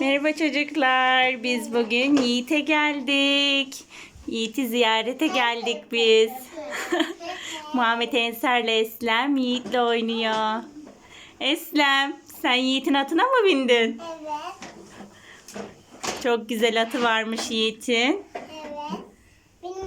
Merhaba çocuklar. Biz bugün Yiğit'e geldik. Yiğit'i ziyarete geldik biz. Muhammed Ensar'la Eslem Yiğit'le oynuyor. Eslem, sen Yiğit'in atına mı bindin? Evet. Çok güzel atı varmış Yiğit'in. Evet. Benim.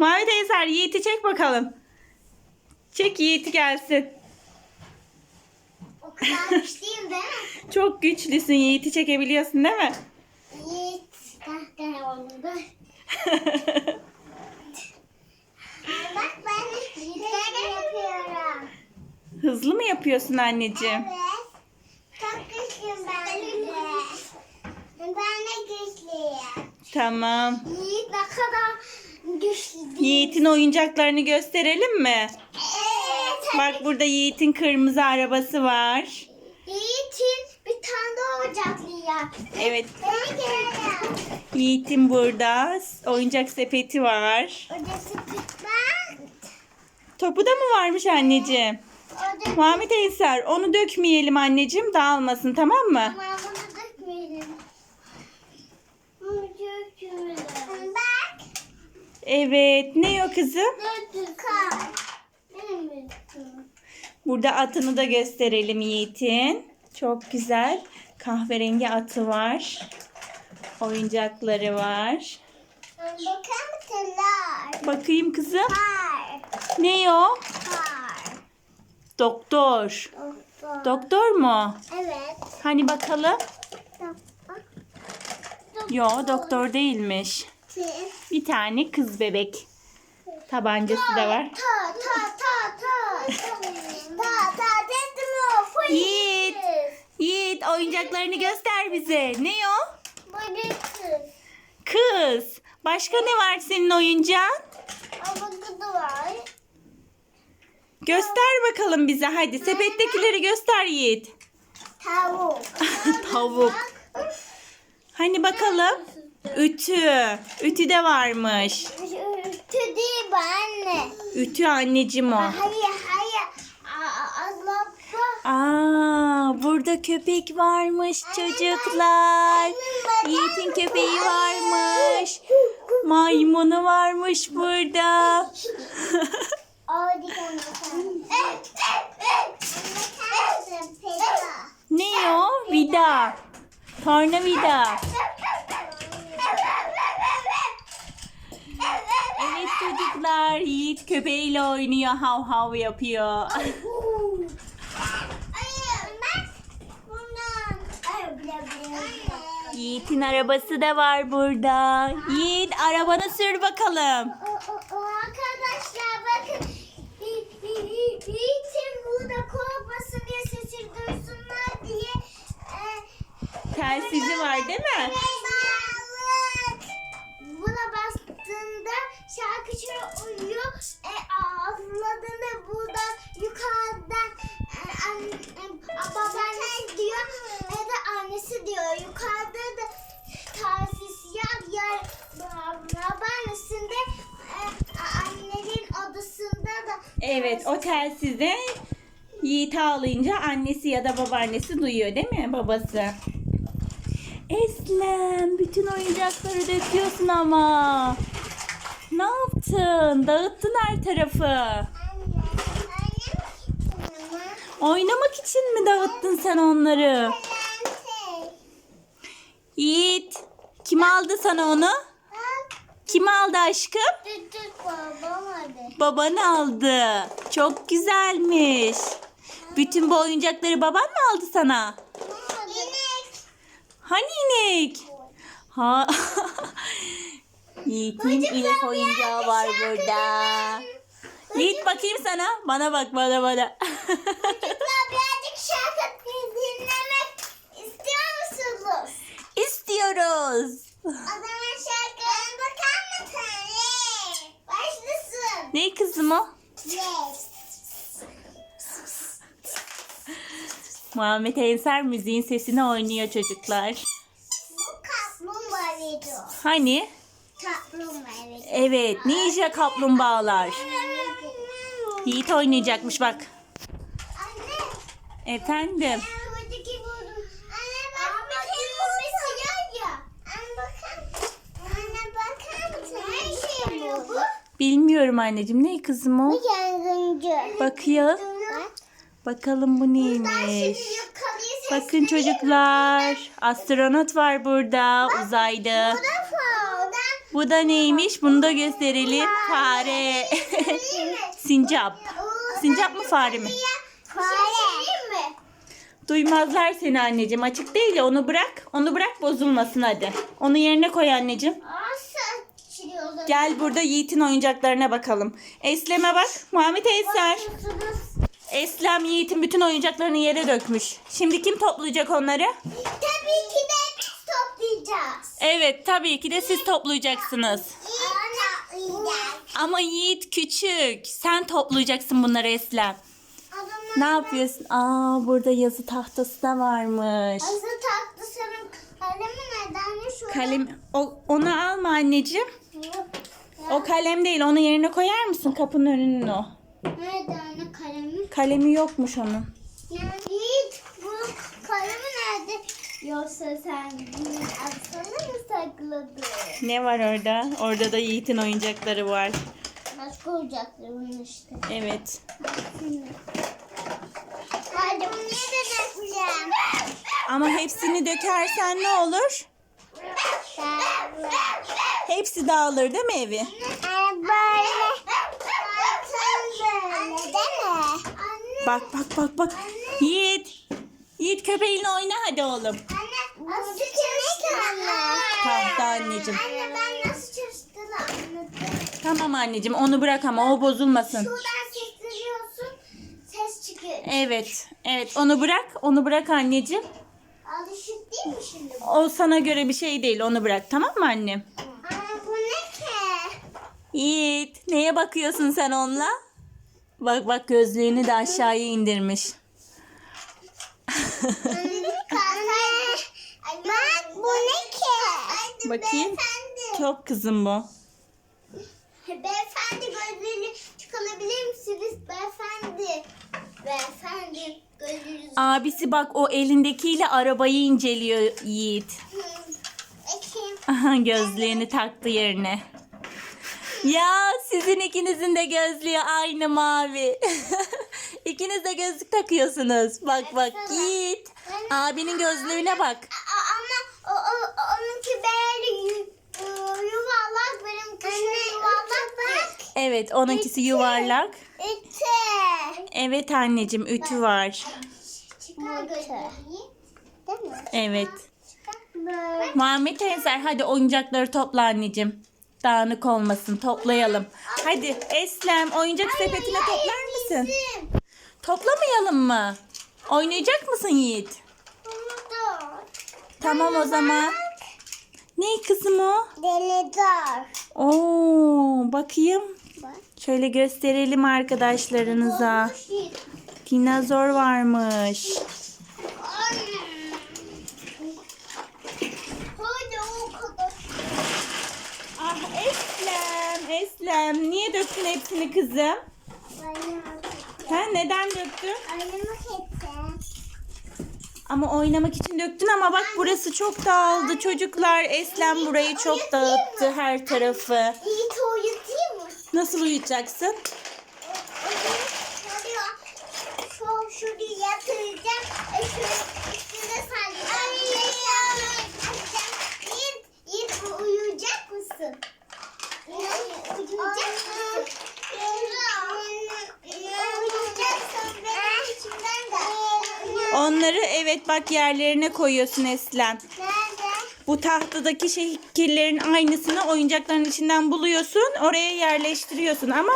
Muhammed Ensar Yiğit'i çek bakalım. Çek Yiğit'i gelsin. O kadar güçlüyüm değil mi? Çok güçlüsün Yiğit'i çekebiliyorsun değil mi? Yiğit. Kahkaha oldu. Bak ben Yiğit'e yapıyorum. Hızlı mı yapıyorsun anneciğim? Evet. Çok güçlüyüm ben de. Ben de güçlüyüm. Tamam. Yiğit ne kadar güçlü değil. Yiğit'in oyuncaklarını gösterelim mi? Evet. Bak burada Yiğit'in kırmızı arabası var. Yiğit'in bir tane de oyuncaklı ya. Evet. Ben geliyorum. Yiğit'in burada oyuncak sepeti var. Odası bak. Topu da mı varmış anneciğim? Odası Muhammed Ensar onu dökmeyelim anneciğim dağılmasın tamam mı? Ama bunu dökmeyelim. Dökmeyelim. Bak. Evet ne o kızım? Döktüm. Burada atını da gösterelim Yiğit'in. Çok güzel kahverengi atı var. Oyuncakları var. Bakar mısınlar? Bakayım kızım. Kar. Ne o? Kar. Doktor. Doktor. Doktor mu? Evet. Hani bakalım. Doktor. Yo doktor değilmiş. Bir tane kız bebek. Tabancası da var. Ta ta ta Yiğit. Yiğit oyuncaklarını göster bize. Ne o? Kız. Kız. Başka ne var senin oyuncağın? Kızı var. Göster bakalım bize hadi. Sepettekileri göster Yiğit. Tavuk. Tavuk. Hani bakalım. Ütü. Ütü de varmış. Ütü değil bu anne. Ütü anneciğim o. Hayır hayır. Aa, Allah bak. Aa, burada köpek varmış çocuklar. Yiğit'in köpeği varmış. Maymunu varmış burada. Ne o? Vida. Tornavida. Evet çocuklar Yiğit köpeğiyle oynuyor. Hav hav yapıyor. Yiğit'in arabası da var burada. Yiğit arabanı sür bakalım. Arkadaşlar bakın. Yiğitim burada korkmasın diye sesini duysunlar diye. Telsizi var değil mi? Evet o telsizde Yiğit'i ağlayınca annesi ya da babaannesi duyuyor değil mi babası? Eslem bütün oyuncakları döküyorsun ama. Ne yaptın? Dağıttın her tarafı. Anne, Oynamak için mi dağıttın sen onları? Yiğit kim aldı sana onu? Kim aldı aşkım? Babam hadi. Baban aldı. Çok güzelmiş. Bütün bu oyuncakları baban mı aldı sana? İnek. Hani inek? Ha. Yiğit'in inek oyuncağı var burada. Yiğit bakayım sana. Bana bak bana bana. Muhammed Ensar müziğin sesini oynuyor çocuklar. Bu kaplumbağaydı. Hani? Kaplumbağaydı. Evet. Ninja kaplumbağalar. Yiğit oynayacakmış bak. Anne. Efendim. Bilmiyorum anneciğim. Ne kızım o? Bu yangıncı. Bakıyor. Bakalım bu neymiş. Bakın çocuklar. Astronot var burada. Uzaylı. Bu da neymiş? Bunu da gösterelim. Fare. Sincap. Sincap mı fare mi? Fare. Duymazlar seni anneciğim. Açık değil ya onu bırak. Onu bırak bozulmasın hadi. Onu yerine koy anneciğim. Gel burada Yiğit'in oyuncaklarına bakalım. Eslem'e bak. Muhammed Eser. Eslem Yiğit'in bütün oyuncaklarını yere dökmüş. Şimdi kim toplayacak onları? Tabii ki de biz toplayacağız. Evet tabii ki de siz toplayacaksınız. Ana. Ama Yiğit küçük. Sen toplayacaksın bunları Eslem. Ne yapıyorsun? Aa burada yazı tahtası da varmış. Azı tatlı senin kalemi neden şu? Kalem o, onu alma anneciğim. O kalem değil. Onu yerine koyar mısın? Kapının önüne o. Nerede kalemi? Yokmuş onun. Yiğit bu kalemi nerede? Yoksa sen bunu aksana mı sakladın? Ne var orada? Orada da Yiğit'in oyuncakları var. Başka oyuncakları bunun işte. Evet. Hadi bunu da dökeceğim. Ama hepsini dökersen ne olur? Hepsi dağılır değil mi evi? Böyle. Zaten böyle değil mi? Anne. Bak bak bak bak. Yiğit. Yiğit köpeğinle oyna hadi oğlum. Anne nasıl çalıştı anne? Tahta anneciğim. Anne ben nasıl çalıştığını anladım. Tamam anneciğim onu bırak ama o bozulmasın. Şuradan sesleniyorsun. Ses çıkıyor. Evet. Evet onu bırak. Onu bırak anneciğim. Alışık değil mi şimdi bu? O sana göre bir şey değil. Onu bırak tamam mı annem? Anne bu ne ki? Yiğit neye bakıyorsun sen onunla? Bak bak gözlüğünü de aşağıya indirmiş. Bak bu ne ki? Bakayım. Top kızım bu. Beyefendi gözlerini çıkarabilir misiniz? Beyefendi. Beyefendi gözlerinizi. Abisi bak o elindekiyle arabayı inceliyor Yiğit. Aha gözlüğünü taktı yerine. Ya sizin ikinizin de gözlüğü aynı mavi. İkiniz de gözlük takıyorsunuz. Bak bak Yiğit. Abinin gözlüğüne bak. Ama o, o, onunki böyle yu- yuvarlak benimki yuvarlak bak. Evet onunkisi yuvarlak. İte. Evet anneciğim ütü var. Çıkar gözleri. Değil mi? Evet. Muhammed Eser hadi oyuncakları topla anneciğim. Dağınık olmasın toplayalım. Hadi Eslem oyuncak sepetine toplar mısın? Toplamayalım mı? Oynayacak mısın Yiğit? Tamam o zaman. Ne kızım o? Denizler. Oo, bakayım. Bak. Şöyle gösterelim arkadaşlarınıza. Dinozor varmış. Hadi o kadar. Ah Eslem. Niye döktün hepsini kızım? Ha, neden döktün? Oynamak ettim. Ama oynamak için döktün ama bak burası çok dağıldı çocuklar. Eslem burayı çok dağıttı her tarafı. İyi tuvaletiyim mi? Nasıl uyutacaksın? Bak yerlerine koyuyorsun Eslem. Nerede? Bu tahtadaki şekillerin aynısını oyuncakların içinden buluyorsun. Oraya yerleştiriyorsun ama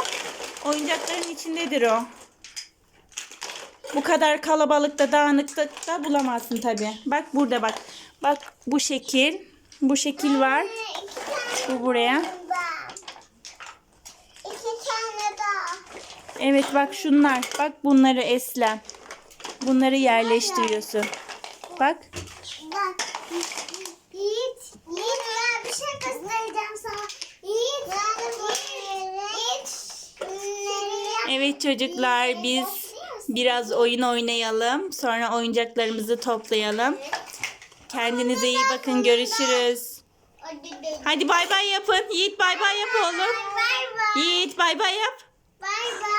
oyuncakların içindedir o. Bu kadar kalabalıkta dağınıkta da bulamazsın tabi. Bak burada bak. Bak bu şekil. Bu şekil var. Bu buraya. İki tane daha. Evet bak şunlar. Bak bunları Eslem. Bunları yerleştiriyorsun. Bak. Bak. Yiğit. Yiğit ya bir şey göstereceğim sana. Yiğit. Evet çocuklar biz biraz oyun oynayalım. Sonra oyuncaklarımızı toplayalım. Kendinize iyi bakın. Görüşürüz. Hadi bay bay yapın. Yiğit bay bay yap oğlum. Yiğit bay bay yap. Bay bay.